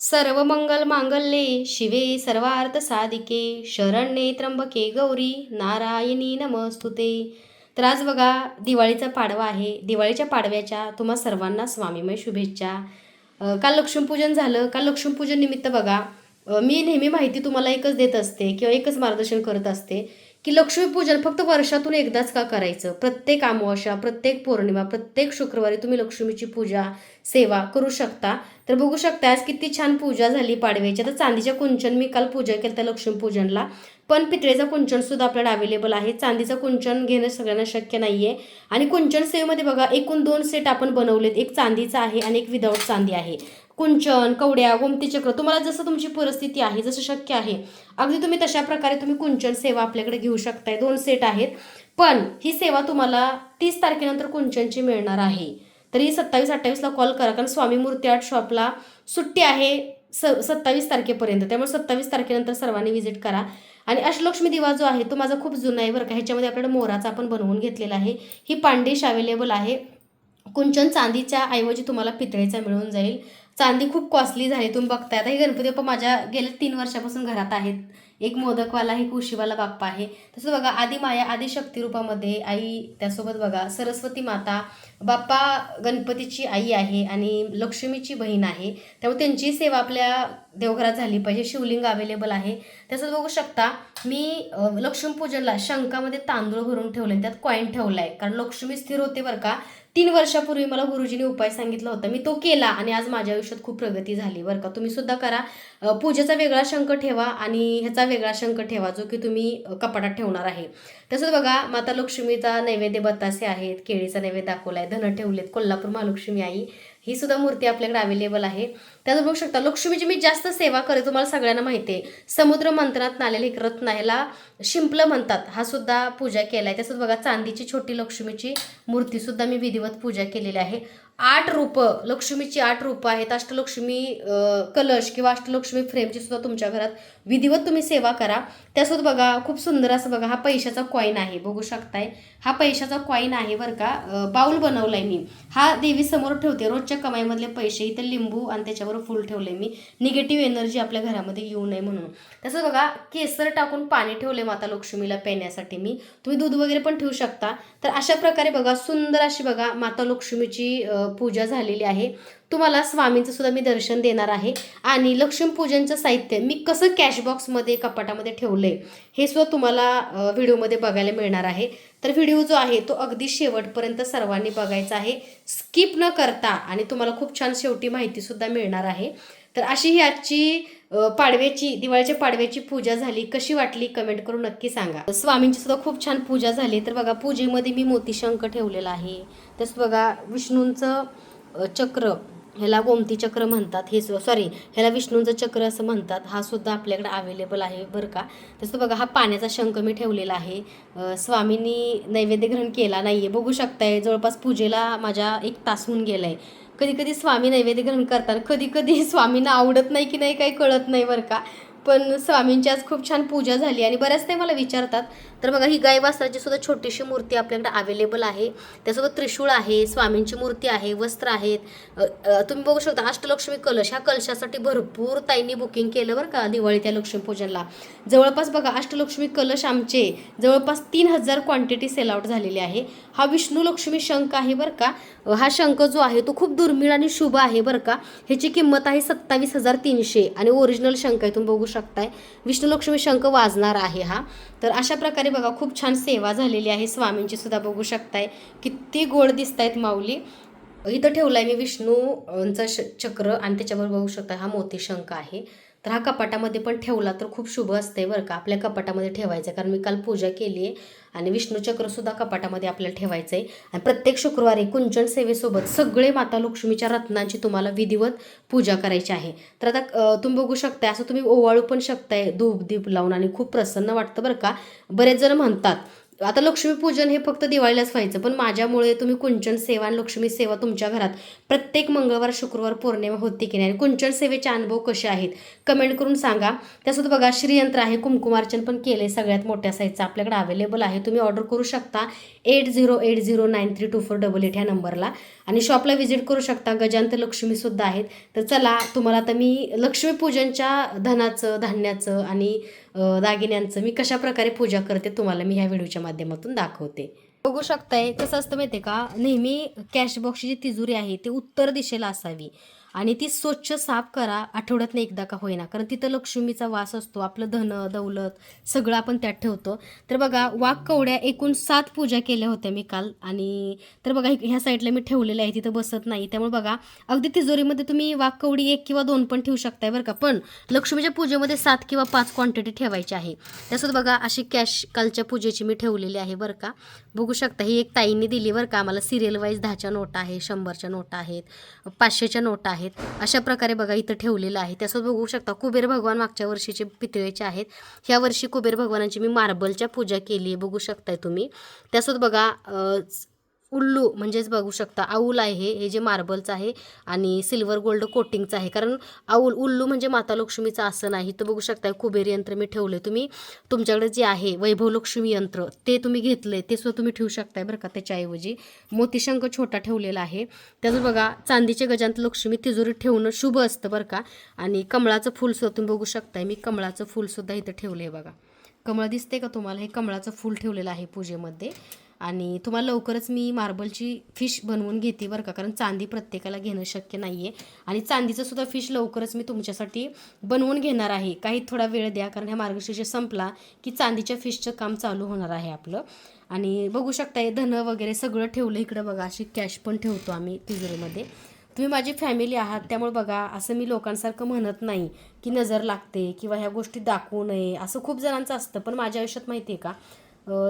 सर्व मंगल मांगल्ये शिवे सर्वार्थ साधिके शरण्ये त्र्यंबके गौरी नारायणी नमस्तुते. तर आज बघा दिवाळीचा पाडवा आहे. दिवाळीच्या पाडव्याच्या तुम्हा सर्वांना स्वामीमय शुभेच्छा. काल लक्ष्मीपूजन झालं. काल लक्ष्मीपूजन निमित्त बघा मी नेहमी माहिती तुम्हाला एकच देत असते किंवा एकच मार्गदर्शन करत असते की लक्ष्मीपूजन फक्त वर्षातून एकदाच का करायचं? प्रत्येक अमावस्या प्रत्येक पौर्णिमा प्रत्येक शुक्रवारी तुम्ही लक्ष्मीची पूजा सेवा करू शकता. तर बघू शकता आज किती छान पूजा झाली पाडव्याची. तर चांदीच्या कुंचन मी काल पूजा केली त्या लक्ष्मीपूजनला. पण पितळेचा कुंचन सुद्धा आपल्याला अवेलेबल आहे. चांदीचं कुंचन घेणं सगळ्यांना शक्य नाही आहे आणि कुंचन सेवेमध्ये बघा एकूण दोन सेट आपण बनवलेत. एक चांदीचा आहे आणि एक विदाऊट चांदी आहे. कुंचन कवड्या गोमती चक्र तुम्हाला जसं तुमची परिस्थिती आहे जसं शक्य आहे अगदी तुम्ही तशा प्रकारे तुम्ही कुंचन सेवा आपल्याकडे घेऊ शकताय. दोन सेट आहेत. पण ही सेवा तुम्हाला तीस तारखेनंतर कुंचनची मिळणार आहे. तरी सत्तावीस अठ्ठावीसला कॉल करा कारण स्वामी मूर्ती आर्ट शॉपला सुट्टी आहे स सत्तावीस तारखेपर्यंत. त्यामुळे सत्तावीस तारखेनंतर सर्वांनी व्हिजिट करा. आणि अष्टलक्ष्मी दिवा जो आहे तो माझा खूप जुना आहे बरं का. ह्याच्यामध्ये आपल्याकडे मोराचा आपण बनवून घेतलेला आहे. ही पांडिश अवेलेबल आहे. कुंचन चांदीच्या ऐवजी तुम्हाला पितळेचा मिळून जाईल. चांदी खूप कॉस्टली झाली तुम्ही बघताय. आता हे गणपती बाप्पा माझ्या गेल्या तीन वर्षापासून घरात आहेत. एक मोदकवाला एक उशीवाला बाप्पा आहे. तसं बघा आदि माया आदि शक्तिरूपामध्ये आई त्यासोबत बघा सरस्वती माता बाप्पा गणपतीची आई आहे आणि लक्ष्मीची बहीण आहे. त्यामुळे त्यांची सेवा आपल्या देवघरात झाली पाहिजे शिवलिंग अवेलेबल आहे. तसंच बघू शकता मी लक्ष्मीपूजनला शंकामध्ये तांदूळ भरून ठेवले त्यात कॉईन ठेवला आहे कारण लक्ष्मी स्थिर होते बरं का तीन वर्षापूर्वी मला गुरुजीने उपाय सांगितला होता. मी तो केला आणि आज माझ्या आयुष्यात खूप प्रगती झाली बरं का. तुम्ही सुद्धा करा. पूजेचा वेगळा शंख ठेवा आणि ह्याचा वेगळा शंख ठेवा जो की तुम्ही कपाटात ठेवणार आहे. तसंच बघा माता लक्ष्मीचा नैवेद्य बतासे आहेत केळीचा नैवेद्य दाखवला आहे धन ठेवलेत कोल्हापूर महालक्ष्मी आई ही सुद्धा मूर्ती आपल्याकडे अवेलेबल आहे. त्याचं बघू शकता लक्ष्मीची मी जास्त सेवा करते तुम्हाला सगळ्यांना माहिती आहे. समुद्र मंत्रात नालेले एक रत्न ह्याला शिंपलं म्हणतात हा सुद्धा पूजा केला आहे तसंच बघा चांदीची छोटी लक्ष्मीची मूर्ती सुद्धा मी विधिवत पूजा केलेली आहे. आठ रूपं लक्ष्मीची आठ रूपं आहेत. अष्टलक्ष्मी कलश किंवा अष्टलक्ष्मी फ्रेमची सुद्धा तुमच्या घरात विधिवत तुम्ही सेवा करा. त्यासोबत बघा खूप सुंदर असं बघा हा पैशाचा कॉईन आहे. बघू शकताय. हा पैशाचा कॉईन आहे बरं का. बाऊल बाऊल बनवलाय मी. हा देवी समोर ठेवते. रोजच्या कमाईमधले पैसे इथं लिंबू आणि त्याच्यावर फुल ठेवले मी. निगेटिव्ह एनर्जी आपल्या घरामध्ये येऊ नये म्हणून. तसंच बघा केसर टाकून पाणी ठेवले माता लक्ष्मीला पिण्यासाठी मी. तुम्ही दूध वगैरे पण ठेवू शकता. तर अशा प्रकारे बघा सुंदर अशी बघा माता लक्ष्मीची पूजा झालेली आहे. तुम्हाला स्वामींचं सुद्धा मी दर्शन देणार आहे. आणि लक्ष्मीपूजनचं साहित्य मी कसं कॅशबॉक्समध्ये कपाटामध्ये ठेवलं आहे हे सुद्धा तुम्हाला व्हिडिओमध्ये बघायला मिळणार आहे. तर व्हिडिओ जो आहे तो अगदी शेवटपर्यंत सर्वांनी बघायचा आहे. स्किप न करता आणि तुम्हाला खूप छान शेवटी माहितीसुद्धा मिळणार आहे. तर अशी ही आजची पाडव्याची दिवाळीच्या पाडव्याची पूजा झाली. कशी वाटली कमेंट करून नक्की सांगा. स्वामींची सुद्धा खूप छान पूजा झाली. तर बघा पूजेमध्ये मी मोतीशंख ठेवलेला आहे. तसं बघा विष्णूंचं चक्र ह्याला गोमती चक्र म्हणतात. हे सॉरी ह्याला विष्णूंचं चक्र असं म्हणतात. हा सुद्धा आपल्याकडे अवेलेबल आहे बरं का. तसं बघा हा पाण्याचा शंख मी ठेवलेला आहे. स्वामींनी नैवेद्य ग्रहण केला नाही आहे बघू शकताय जवळपास पूजेला माझ्या एक तास होऊन गेला आहे कधी कधी स्वामी नैवेद्य ग्रहण करतात. कधी कधी स्वामींना आवडत नाही की नाही काही कळत नाही बरं का. पण स्वामींची आज खूप छान पूजा झाली आणि बऱ्याच ते मला विचारतात तर बघा ही गाय वासराची सुद्धा छोटीशी मूर्ती आपल्याकडे अवेलेबल आहे. त्यासोबत त्रिशूळ आहे स्वामींची मूर्ती आहे वस्त्र आहेत. तुम्ही बघू शकता अष्टलक्ष्मी कलश ह्या कलशासाठी भरपूर ताईंनी बुकिंग केलं बरं का दिवाळी त्या लक्ष्मीपूजनला जवळपास बघा अष्टलक्ष्मी कलश आमचे जवळपास तीन हजार क्वांटिटी सेल आउट झालेली आहे. हा विष्णू लक्ष्मी शंख आहे बरं का. हा शंख जो आहे तो खूप दुर्मिळ आणि शुभ आहे बरं का. ह्याची किंमत आहे सत्तावीस हजार तीनशे आणि ओरिजिनल शंख आहे तुम्ही बघू शकताय. विष्णू लक्ष्मी शंख वाजणार आहे हा. तर अशा प्रकारे बघा खूप छान सेवा झालेली आहे स्वामींची सुद्धा बघू शकताय. किती गोड दिसत आहेत माऊली. इथं ठेवलाय मी विष्णूचं श चक्र आणि त्याच्यावर बघू शकता हा मोती शंख आहे. तर हा कपाटामध्ये पण ठेवला तर खूप शुभ असते बरं का. आपल्या कपाटामध्ये ठेवायचं आहे कारण मी काल पूजा केली आहे आणि विष्णूचक्रसुद्धा कपाटामध्ये आपल्याला ठेवायचं आहे आणि प्रत्येक शुक्रवारी कुंचन सेवेसोबत सगळे माता लक्ष्मीच्या रत्नांची तुम्हाला विधिवत पूजा करायची आहे. तर आता तुम्ही बघू शकताय असं तुम्ही ओवाळू पण शकताय धूप दीप लावून आणि खूप प्रसन्न वाटतं बरं का. बरेच जण म्हणतात आता लक्ष्मीपूजन हे फक्त दिवाळीलाच व्हायचं पण माझ्यामुळे तुम्ही कुंचन सेवा आणि लक्ष्मी सेवा तुमच्या घरात प्रत्येक मंगळवार शुक्रवार पौर्णिमा होती की नाही? आणि कुंचन सेवेचे अनुभव कसे आहेत? कमेंट करून सांगा. त्यासोबत बघा श्रीयंत्र आहे कुंकुमार्चन पण केले सगळ्यात मोठ्या साईजचं. आपल्याकडे अवेलेबल आहे. तुम्ही ऑर्डर करू शकता eight zero eight zero nine three two four double eight ह्या नंबरला आणि शॉपला व्हिजिट करू शकता. गजांत लक्ष्मीसुद्धा आहेत. तर चला तुम्हाला आता मी लक्ष्मीपूजनच्या धनाचं धान्याचं आणि दागिन्यांचं मी कशा प्रकारे पूजा करते तुम्हाला मी ह्या व्हिडिओच्या माध्यमातून दाखवते. बघू शकताय कसं असतं माहिती आहे का? नेहमी कॅश बॉक्सची जी तिजोरी आहे ती उत्तर दिशेला असावी. आणि ती स्वच्छ साफ करा आठवड्यातनं एकदा का होईना. कारण तिथं लक्ष्मीचा वास असतो आपलं धन दौलत सगळं आपण त्यात ठेवतो. तर बघा वाघ कवड्या एकूण सात पूजा केल्या होत्या मी काल. आणि तर बघा ह्या साईडला मी ठेवलेल्या आहे तिथं बसत नाही. त्यामुळे बघा अगदी तिजोरीमध्ये तुम्ही वाघ कवडी एक किंवा दोन पण ठेवू शकताय बरं का. पण लक्ष्मीच्या पूजेमध्ये सात किंवा पाच क्वांटिटी ठेवायची आहे. त्यासोबत बघा अशी कॅश कालच्या पूजेची मी ठेवलेली आहे बरं का. बघू शकता ही एक ताईंनी दिली बरं का. आम्हाला सिरियल वाईज दहाच्या नोटा आहे शंभरच्या नोटा आहेत पाचशेच्या नोटा आहेत. आहेत. अशा प्रकारे बघा इथं ठेवलेलं आहे. त्यासोबत बघू शकता कुबेर भगवान मागच्या वर्षीचे पितळेचे आहेत. ह्या वर्षी कुबेर भगवानांची मी मार्बलच्या पूजा केली आहे बघू शकताय तुम्ही. त्यासोबत बघा उल्लू म्हणजेच बघू शकता आऊल आहे हे जे मार्बलचं आहे आणि सिल्वर गोल्ड कोटिंगचं आहे. कारण आऊल उल्लू म्हणजे माता लक्ष्मीचं आसन आहे. तर बघू शकता कुबेर यंत्र मी ठेवले तुम्ही तुमच्याकडे जे आहे वैभव लक्ष्मी यंत्र ते तुम्ही घेतलंय ते सुद्धा तुम्ही ठेवू शकताय बरं का त्याच्याऐवजी. मोतीशंख छोटा ठेवलेला आहे. त्याचं बघा चांदीचे गजांत लक्ष्मी तिजोरीत ठेवणं शुभ असतं बरं का. आणि कमळाचं फूल सुद्धा तुम्ही बघू शकताय. मी कमळाचं फूलसुद्धा इथं ठेवलं आहे बघा. कमळ दिसते का तुम्हाला? हे कमळाचं फूल ठेवलेलं आहे पूजेमध्ये. आणि तुम्हाला लवकरच मी मार्बलची फिश बनवून घेते बरं का कारण चांदी प्रत्येकाला घेणं शक्य नाही आहे आणि चांदीचं सुद्धा फिश लवकरच मी तुमच्यासाठी बनवून घेणार आहे. काही थोडा वेळ द्या कारण ह्या मार्गशीर्ष संपला की चांदीच्या फिशचं काम चालू होणार आहे आपलं. आणि बघू शकता हे धनं वगैरे सगळं ठेवलं इकडं बघा अशी कॅश पण ठेवतो आम्ही तिजोरीमध्ये. तुम्ही माझी फॅमिली आहात त्यामुळे बघा असं मी लोकांसारखं म्हणत नाही की नजर लागते किंवा ह्या गोष्टी दाखवू नये असं खूप जणांचं असतं. पण माझ्या आयुष्यात माहिती आहे का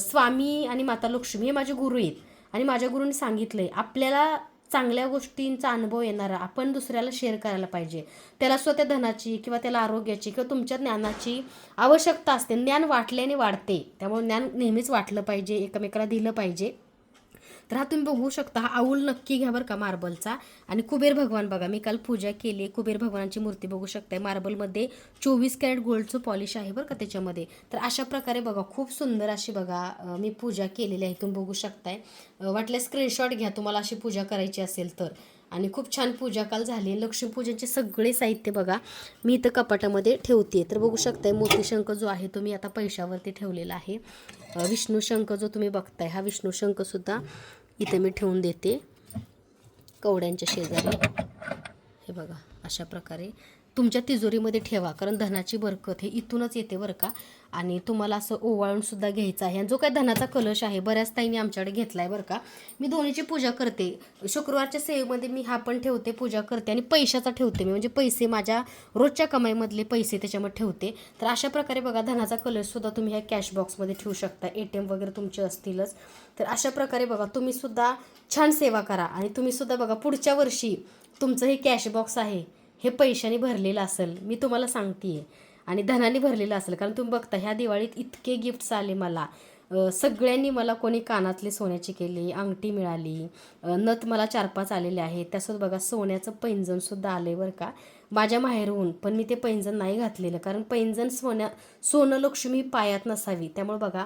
स्वामी आणि माता लक्ष्मी हे माझे गुरु आहेत. आणि माझ्या गुरुंनी सांगितलं आहे आपल्याला चांगल्या गोष्टींचा अनुभव येणारा आपण दुसऱ्याला शेअर करायला पाहिजे. त्याला स्वतः धनाची किंवा त्याला आरोग्याची किंवा तुमच्या ज्ञानाची आवश्यकता असते. ज्ञान वाटल्याने वाढते. त्यामुळे ज्ञान नेहमीच वाटलं पाहिजे एकमेकाला दिलं पाहिजे. तर हा तुम्ही बघू शकता. हा आऊल नक्की घ्या बरं का मार्बलचा. आणि कुबेर भगवान बघा मी काल पूजा केली कुबेर भगवानाची मूर्ती बघू शकताय. मार्बलमध्ये चोवीस कॅरेट गोल्डचं पॉलिश आहे बरं का त्याच्यामध्ये. तर अशा प्रकारे बघा खूप सुंदर अशी बघा मी पूजा केलेली आहे. तुम्ही बघू शकताय. अं, वाटल्यास स्क्रीनशॉट घ्या. तुम्हाला अशी पूजा करायची असेल तर. आणि खूप छान पूजा काल झाली. लक्ष्मीपूजनचे सगळे साहित्य बघा मी इथं कपाटामध्ये ठेवते तर बघू शकताय मोतीशंख जो आहे तो मी आता पैशावरती ठेवलेला आहे. विष्णूशंख जो तुम्ही बघताय हा विष्णूशंखसुद्धा इथं मी ठेवून देते कवड्यांच्या शेजारी. हे बघा अशा प्रकारे तुमच्या तिजोरीमध्ये ठेवा कारण धनाची बरकत हे इथूनच येते बरं का? आणि तुम्हाला असं ओवाळून सुद्धा घ्यायचं आहे. आणि जो काय धनाचा कलश आहे बऱ्याच ताईंनी आमच्याकडे घेतला आहे बरं का? मी दोन्हीची पूजा करते. शुक्रवारच्या सेवेमध्ये मी हा पण ठेवते पूजा करते आणि पैशाचा ठेवते मी. म्हणजे पैसे माझ्या रोजच्या कमाईमधले पैसे त्याच्यामध्ये ठेवते. तर अशा प्रकारे बघा धनाचा कलशसुद्धा तुम्ही ह्या कॅश बॉक्समध्ये ठेवू शकता. ए टी एम वगैरे तुमचे असतीलच. तर अशा प्रकारे बघा तुम्हीसुद्धा छान सेवा करा. आणि तुम्हीसुद्धा बघा पुढच्या वर्षी तुमचं हे कॅश बॉक्स आहे हे पैशाने भरलेलं असेल मी तुम्हाला सांगते आणि धनाने भरलेलं असेल कारण तुम्ही बघता ह्या दिवाळीत इतके गिफ्ट्स आले मला. सगळ्यांनी मला कोणी कानातले सोन्याची केली अंगठी मिळाली नथ मला चार पाच आलेले आहेत. त्यासोबत बघा सोन्याचं पैंजणसुद्धा आले बरं का. माझ्या माहेरहून पण मी ते पैंजण नाही घातलेलं कारण पैंजण सोन्या सोनं लक्ष्मी पायात नसावी. त्यामुळे बघा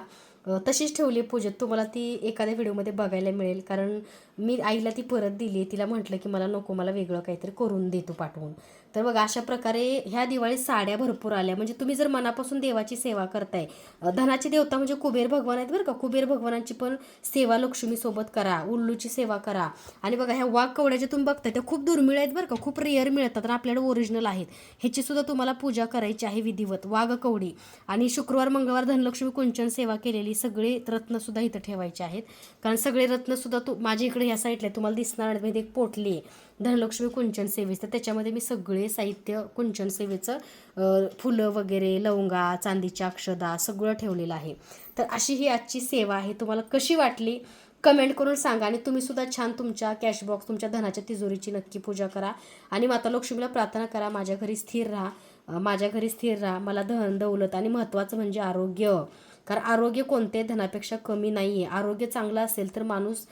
तशीच ठेवली पूजेत तुम्हाला ती एखाद्या व्हिडिओमध्ये बघायला मिळेल कारण मी आईला ती परत दिली तिला म्हटलं की मला नको मला वेगळं काहीतरी करून दे तू पाठवून. तर बघा अशा प्रकारे ह्या दिवाळीत साड्या भरपूर आल्या. म्हणजे तुम्ही जर मनापासून देवाची सेवा करताय अ, धनाची देवता म्हणजे कुबेर भगवान आहेत बरं का. कुबेर भगवानाची पण सेवा लक्ष्मीसोबत करा उल्लूची सेवा करा. आणि बघा ह्या वाघ कवड्या ज्या तुम्ही बघताय त्या खूप दुर्मिळ आहेत बरं का. खूप रेअर मिळतात आणि आपल्याकडे ओरिजिनल आहेत. ह्याची सुद्धा तुम्हाला पूजा करायची आहे विधिवत. वाघ कवडी आणि शुक्रवार मंगळवार धनलक्ष्मी कुंचन सेवा केलेली सगळे रत्नसुद्धा इथं ठेवायचे आहेत. कारण सगळे रत्नसुद्धा तू माझ्या इकडे ह्या साईडला तुम्हाला दिसणार नाही, म्हणजे एक पोटली आहे. धनलक्ष्मी कुंचन सेवेचं. तर त्याच्यामध्ये मी सगळे साहित्य कुंचन सेवेचं फुलं वगैरे लवंगा चांदीच्या अक्षदा सगळं ठेवलेलं आहे. तर अशी ही आजची सेवा आहे. तुम्हाला कशी वाटली? कमेंट करून सांगा आणि तुम्ही सुद्धा छान तुमच्या कॅशबॉक्स तुमच्या धनाच्या तिजोरीची नक्की पूजा करा. आणि माता लक्ष्मीला प्रार्थना करा. माझ्या घरी स्थिर राहा. माझ्या घरी स्थिर राहा. मला धन दौलत आणि महत्त्वाचं म्हणजे आरोग्य. कारण आरोग्य कोणत्याही धनापेक्षा कमी नाही आहे आरोग्य चांगलं असेल तर माणूस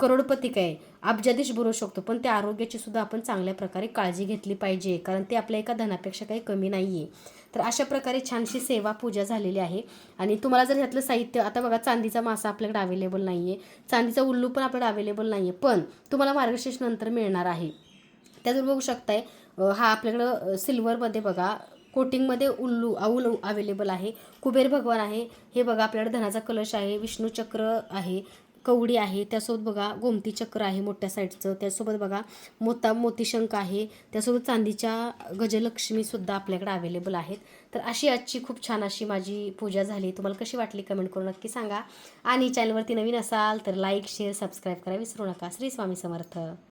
करोडपती काय? अब्जाधीश बनू शकतो. पण त्या आरोग्याची सुद्धा आपण चांगल्या प्रकारे काळजी घेतली पाहिजे. कारण ते आपल्या एका धनापेक्षा काही कमी नाही आहे तर अशा प्रकारे छानशी सेवा पूजा झालेली आहे. आणि तुम्हाला जर ह्यातलं साहित्य आता बघा चांदीचा मासा आपल्याकडे अवेलेबल नाही आहे चांदीचा उल्लू पण आपल्याकडे अवेलेबल नाही आहे पण तुम्हाला मार्गशीर्ष नंतर मिळणार आहे. त्यातून बघू शकताय हा आपल्याकडं सिल्वरमध्ये बघा कोटिंगमध्ये उल्लू आऊल अवेलेबल आहे. कुबेर भगवान आहे. हे बघा आपल्याकडे धनाचा कलश आहे विष्णू चक्र आहे कवडी आहे. त्यासोबत बघा गोमती चक्र आहे मोठ्या साईडचं. त्यासोबत बघा मोता मोतीशंक आहे. त्यासोबत चांदीच्या गजलक्ष्मीसुद्धा आपल्याकडे अवेलेबल आहेत. तर अशी आजची खूप छान अशी माझी पूजा झाली. तुम्हाला कशी वाटली कमेंट करून नक्की सांगा. आणि चॅनलवरती नवीन असाल तर लाईक शेअर सबस्क्राईब करा विसरू नका. श्री स्वामी समर्थ.